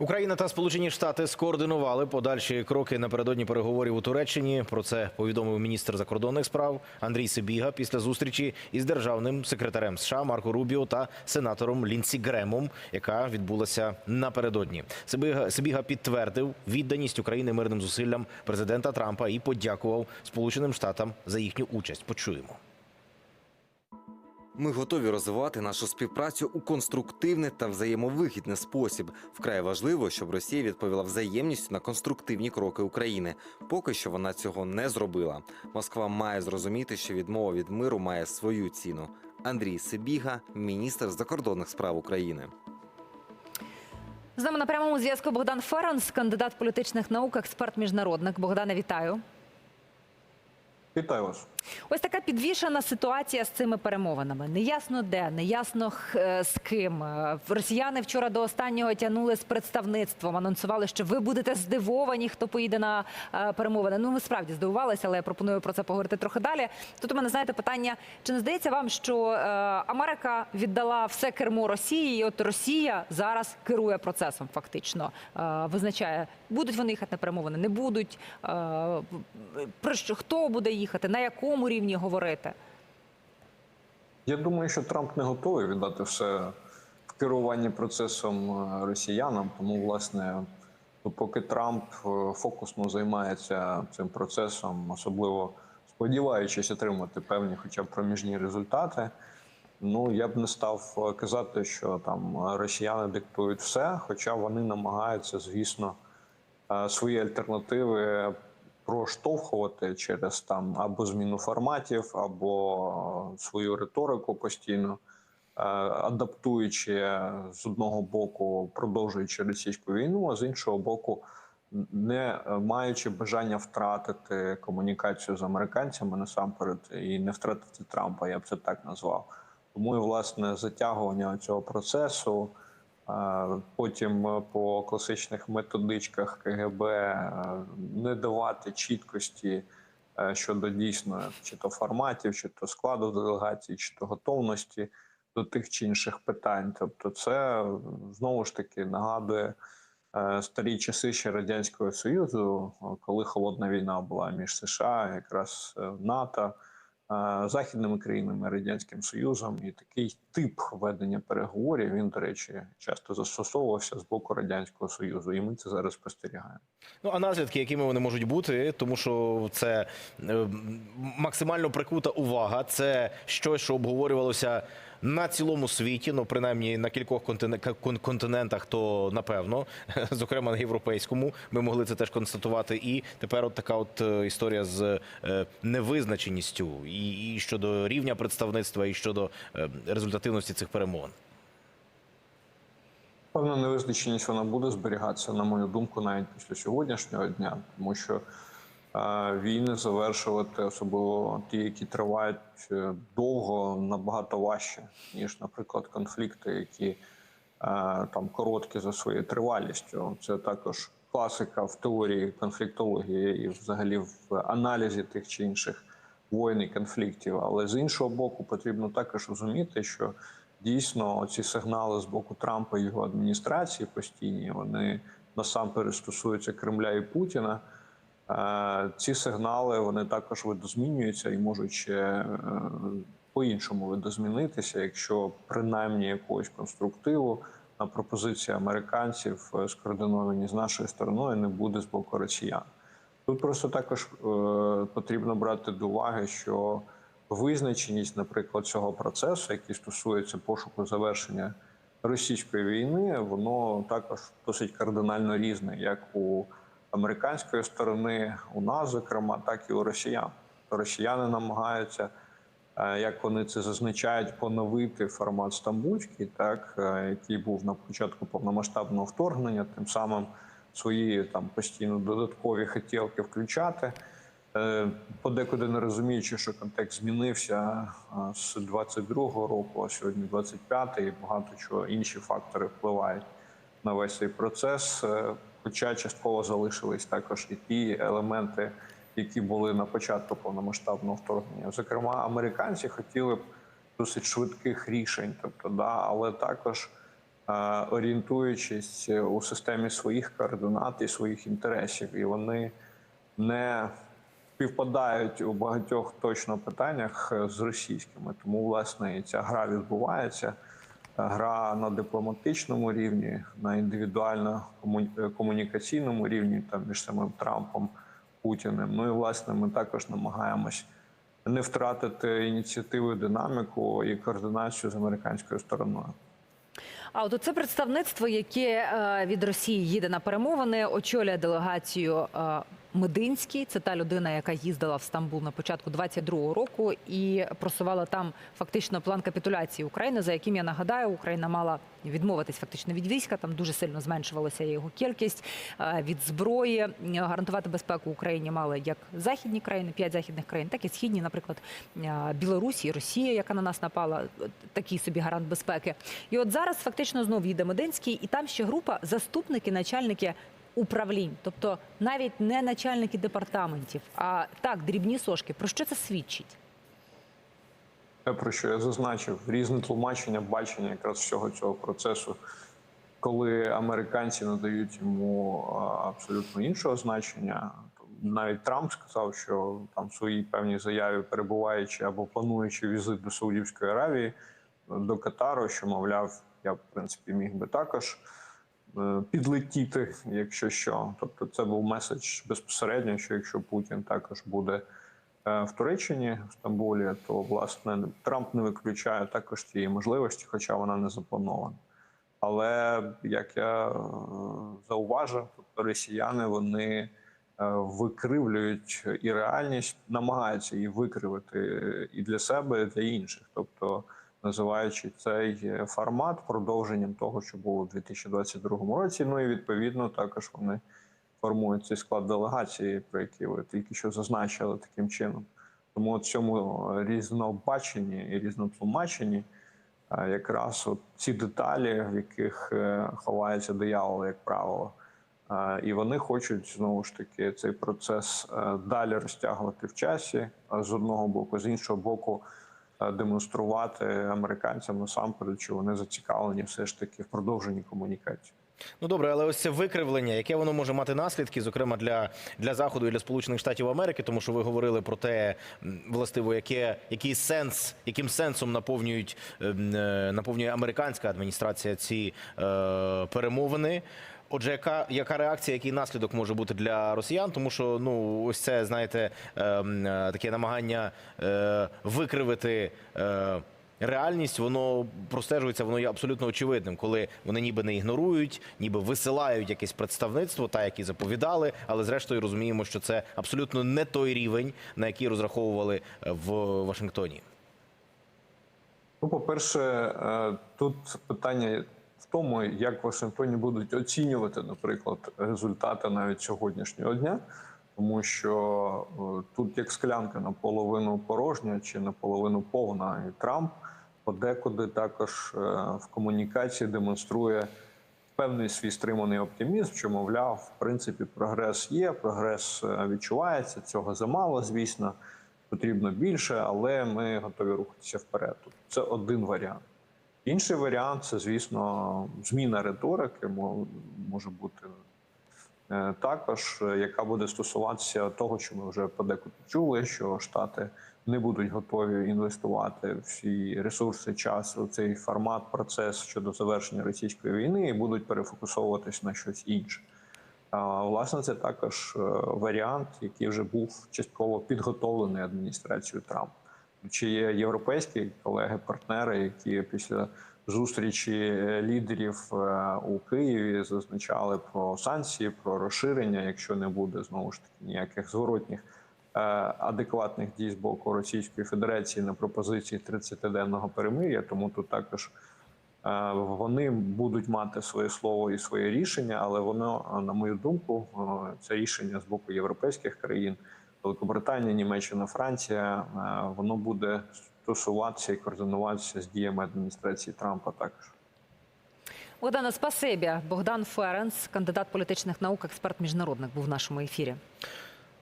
Україна та Сполучені Штати скоординували подальші кроки напередодні переговорів у Туреччині. Про це повідомив міністр закордонних справ Андрій Сибіга після зустрічі із державним секретарем США Марко Рубіо та сенатором Лінсі Гремом, яка відбулася напередодні. Сибіга, Сибіга підтвердив відданість України мирним зусиллям президента Трампа і подякував Сполученим Штатам за їхню участь. Почуємо. Ми готові розвивати нашу співпрацю у конструктивний та взаємовигідний спосіб. Вкрай важливо, щоб Росія відповіла взаємністю на конструктивні кроки України. Поки що вона цього не зробила. Москва має зрозуміти, що відмова від миру має свою ціну. Андрій Сибіга, міністр закордонних справ України. З нами на прямому зв'язку Богдан Феронс, кандидат політичних наук, експерт міжнародник. Богдане, вітаю. Вітаю вас. Ось така підвішена ситуація з цими перемовинами. Неясно де, неясно е, з ким. Е, Росіяни вчора до останнього тягнули з представництвом. Анонсували, що ви будете здивовані, хто поїде на е, перемовини. Ну, ми справді здивувалися, але я пропоную про це поговорити трохи далі. Тут у мене знаєте питання: чи не здається вам, що Америка віддала все кермо Росії, і от Росія зараз керує процесом, фактично визначає, будуть вони їхати на перемовини, не будуть. Про що хто буде їхати, на якому рівні говорити? Я думаю, що Трамп не готовий віддати все в керуванні процесом е, росіянам. Тому, власне, поки Трамп е, фокусно займається цим процесом, особливо сподіваючись отримати певні, хоча б проміжні результати. Ну я б не став е, казати, що там росіяни диктують все, хоча вони намагаються, звісно, свої альтернативи проштовхувати через там або зміну форматів, або е, свою риторику постійно е, адаптуючи з одного боку, продовжуючи російську війну, а з іншого боку, не маючи бажання втратити комунікацію з американцями насамперед і не втратити Трампа, я б це так назвав. Тому і власне затягування цього процесу. Потім е, по класичних методичках КГБ е, не давати чіткості е, щодо дійсно чи то форматів, чи то складу делегації, чи то готовності до тих чи інших питань. Тобто, це знову ж таки нагадує старі часи ще радянського союзу, коли холодна війна була між США, якраз НАТО. Західними країнами радянським союзом і такий тип ведення переговорів він, до речі, часто застосовувався з боку радянського союзу, і ми це зараз спостерігаємо. Ну а наслідки, якими вони можуть бути, тому що це е, максимально прикута увага. Це щось, що обговорювалося на цілому світі, ну принаймні на кількох континентах, то напевно, зокрема на європейському, ми могли це теж констатувати. І тепер от така от е, історія з е, невизначеністю і, і щодо рівня представництва, і щодо е, результативності цих перемовин. Певна невизначеність вона буде зберігатися, на мою думку, навіть після сьогоднішнього дня, тому що війни завершувати, особливо ті, які тривають е, довго, набагато важче, ніж, наприклад, конфлікти, які е, там короткі за своєю тривалістю. Це також класика в теорії конфліктології і взагалі в аналізі тих чи інших воєн і конфліктів. Але з іншого боку, потрібно також розуміти, що дійсно ці сигнали з боку Трампа і його адміністрації постійні вони насамперед стосуються Кремля і Путіна. Е, Ці сигнали вони також видозмінюються і можуть е, по-іншому видозмінитися, якщо принаймні якогось конструктиву на пропозиції американців е, скоординовані з нашою стороною не буде з боку росіян. Тут просто також потрібно брати до уваги, що визначеність, наприклад, цього процесу, який стосується пошуку завершення російської війни, воно також досить кардинально різне, як у американської сторони, у нас, зокрема, так і у росіян. Росіяни намагаються, е, як вони це зазначають, поновити формат стамбульський, так е, який був на початку повномасштабного вторгнення, тим самим свої там постійно додаткові хотілки включати. Е, Подекуди не розуміючи, що контекст змінився з 22-го року, а сьогодні 25-й, і багато чого інші фактори впливають на весь цей процес. Е, Хоча частково залишились також і ті елементи, які були на початку повномасштабного вторгнення. Зокрема, американці хотіли б досить швидких рішень, тобто, да, але також орієнтуючись у системі своїх координат і своїх інтересів, і вони не співпадають у багатьох точно питаннях е, з російськими. Тому, власне, ця гра відбувається. Гра на дипломатичному рівні, на індивідуально е, комунікаційному рівні, там між самим Трампом, Путіним. Ну і власне ми також намагаємось не втратити ініціативу, динаміку і координацію з американською стороною. А от це представництво, яке е, від Росії їде на перемовини, очолює делегацію е, Мединський. Це та людина, яка їздила в Стамбул на початку 22-го року і просувала там фактично план капітуляції України, за яким я нагадаю, Україна мала відмовитись фактично від війська. Там дуже сильно зменшувалася його кількість е, від зброї. Е, Гарантувати безпеку Україні мали як західні країни, п'ять західних країн, так і східні, наприклад, е, Білорусі, Росія, яка на нас напала, такий собі гарант безпеки. І от зараз фактично знов їде Мединський, і там ще група заступники, начальники управлінь, тобто навіть не начальники департаментів, а так дрібні сошки. Про що це свідчить? Те, про що я зазначив, різне тлумачення, бачення якраз всього цього процесу, коли американці надають йому абсолютно іншого значення. Навіть Трамп сказав, що там в своїй певній заяві, перебуваючи або плануючи візит до Саудівської Аравії, до Катару, що мовляв, я в принципі міг би також підлетіти, якщо що. Тобто, це був меседж безпосередньо, що якщо Путін також буде е, в Туреччині, в Стамбулі, то власне Трамп не виключає також цієї можливості, хоча вона не запланована. Але як я е, зауважив, тобто росіяни вони е, викривлюють і реальність, намагаються її викривити і для себе, і для інших. Тобто, називаючи цей е, формат продовженням того, що було у 2022 році. Ну і відповідно також вони формують цей склад делегації, про який ви тільки що зазначили таким чином. Тому в цьому різнобаченні і різнотлумаченні е, якраз от ці деталі, в яких е, ховається диявол, як правило. Е, І вони хочуть знову ж таки цей процес е, далі розтягувати в часі е, з одного боку, з іншого боку, е, демонструвати американцям насамперед, що вони зацікавлені все ж таки в продовженні комунікації. Ну добре, але ось це викривлення, яке воно може мати наслідки, зокрема для, для заходу і для Сполучених Штатів Америки, тому що ви говорили про те, властиво, яке який сенс, яким сенсом наповнюють ем, е, наповнює американська адміністрація ці е, перемовини. Отже, яка, яка реакція, який наслідок може бути для росіян? Тому що ну ось це знаєте ем, е, таке намагання е, викривити. Е, реальність воно простежується, воно є абсолютно очевидним, коли вони ніби не ігнорують, ніби висилають якесь представництво, та які заповідали, але зрештою розуміємо, що це абсолютно не той рівень, на який розраховували в Вашингтоні. Ну, по-перше, е, тут питання в тому, як в Вашингтоні будуть оцінювати, наприклад, результати навіть сьогоднішнього дня, тому що е, тут як склянка наполовину порожня чи наполовину повна, і Трамп подекуди також е, в комунікації демонструє певний свій стриманий оптимізм, що мовляв, в принципі, прогрес є, прогрес е, відчувається. Цього замало, звісно, потрібно більше, але ми готові рухатися вперед. Це один варіант. Інший варіант це, звісно, зміна риторики може бути е, також, яка буде стосуватися того, що ми вже подекуди чули, що Штати не будуть готові інвестувати всі ресурси, час у цей формат, процес щодо завершення російської війни і будуть перефокусовуватись на щось інше. Власне, це також е, варіант, який вже був частково підготовлений адміністрацією Трампа. Чи є європейські колеги, партнери, які після зустрічі е, лідерів е, у Києві зазначали про санкції, про розширення, якщо не буде знову ж таки ніяких зворотніх е, адекватних дій з боку Російської Федерації на пропозиції 30-денного перемир'я. Тому тут також вони будуть мати своє слово і своє рішення, але воно, на мою думку, це рішення з боку європейських країн. Великобританія, Німеччина, Франція, е, воно буде стосуватися і координуватися з діями адміністрації Трампа також. Богдана, спасибі. Богдан Ференс, кандидат політичних наук, експерт міжнародник, був в нашому ефірі.